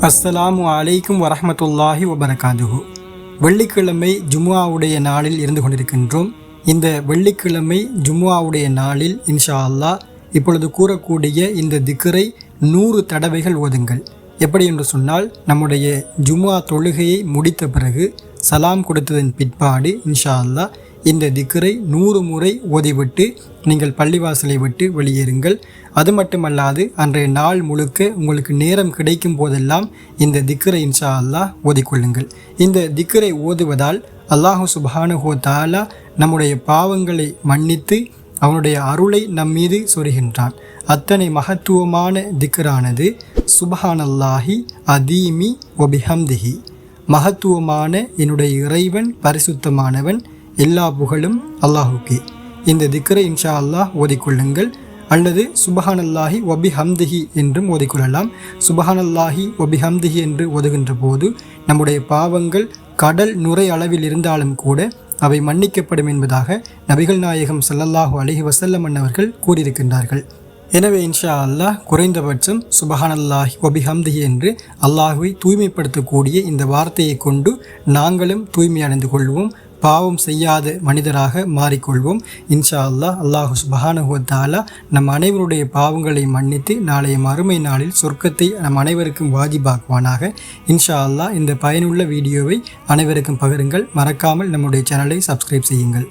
அஸ்ஸலாமு அலைக்கும் வரஹ்மத்துல்லாஹி வபரகாதுஹு. வெள்ளிக்கிழமை ஜும்ஆவுடைய நாளில் இருந்து கொண்டிருக்கின்றோம். இந்த வெள்ளிக்கிழமை ஜும்ஆவுடைய நாளில் இன்ஷா அல்லாஹ் இப்பொழுது கூறக்கூடிய இந்த திக்கரை நூறு தடவைகள் ஓதுங்கள். எப்படி என்று சொன்னால் நம்முடைய ஜும்மா தொழுகையை முடித்த பிறகு சலாம் கொடுத்ததன் பிற்பாடு இன்ஷா அல்லாஹ் இந்த திக்கரை நூறு முறை ஓதிவிட்டு நீங்கள் பள்ளிவாசலை விட்டு வெளியேறுங்கள். அது மட்டுமல்லாது அன்றைய நாள் முழுக்க உங்களுக்கு நேரம் கிடைக்கும் போதெல்லாம் இந்த திக்கரை இன்ஷா அல்லாஹ் ஓதிக்கொள்ளுங்கள். இந்த திக்கரை ஓதுவதால் அல்லாஹு சுபானுஹோ தாலா நம்முடைய பாவங்களை மன்னித்து அவனுடைய அருளை நம் மீது சொருகின்றான். அத்தனை மகத்துவமான திக்ரானது சுபஹானல்லாஹி அதீமி ஒபிஹம்திஹி மகத்துவமான என்னுடைய இறைவன் பரிசுத்தமானவன் எல்லா புகழும் அல்லாஹுக்கே. இந்த திக்ரை இன்ஷா அல்லாஹ் ஓதிக்கொள்ளுங்கள். அல்லது சுபஹானல்லாஹி ஒபி ஹம்திஹி என்றும் ஓதிக்கொள்ளலாம். சுபஹானல்லாஹி ஒபி ஹம்திஹி என்று ஓதுகின்ற போது நம்முடைய பாவங்கள் கடல் நுரை அளவில் இருந்தாலும் கூட அவை மன்னிக்கப்படும் என்பதாக நபிகள் நாயகம் ஸல்லல்லாஹு அலஹி வசல்லம் அவர்கள் கூறியிருக்கின்றார்கள். எனவே இன்ஷா அல்லாஹ் குறைந்தபட்சம் சுபஹானல்லாஹி ஒபிஹம்திஹி என்று அல்லாஹுவை தூய்மைப்படுத்தக்கூடிய இந்த வார்த்தையை கொண்டு நாங்களும் தூய்மை அடைந்து கொள்வோம். பாவம் செய்யாத மனிதராக மாறிக்கொள்வோம். இன்ஷா அல்லாஹ் அல்லாஹு சுபஹானஹு தாலா நம் அனைவருடைய பாவங்களை மன்னித்து நாளைய மறுமை நாளில் சொர்க்கத்தை நம் அனைவருக்கும் வாஜிபாக்குவானாக. இன்ஷா அல்லாஹ் இந்த பயனுள்ள வீடியோவை அனைவருக்கும் பகிருங்கள். மறக்காமல் நம்முடைய சேனலை சப்ஸ்கிரைப் செய்யுங்கள்.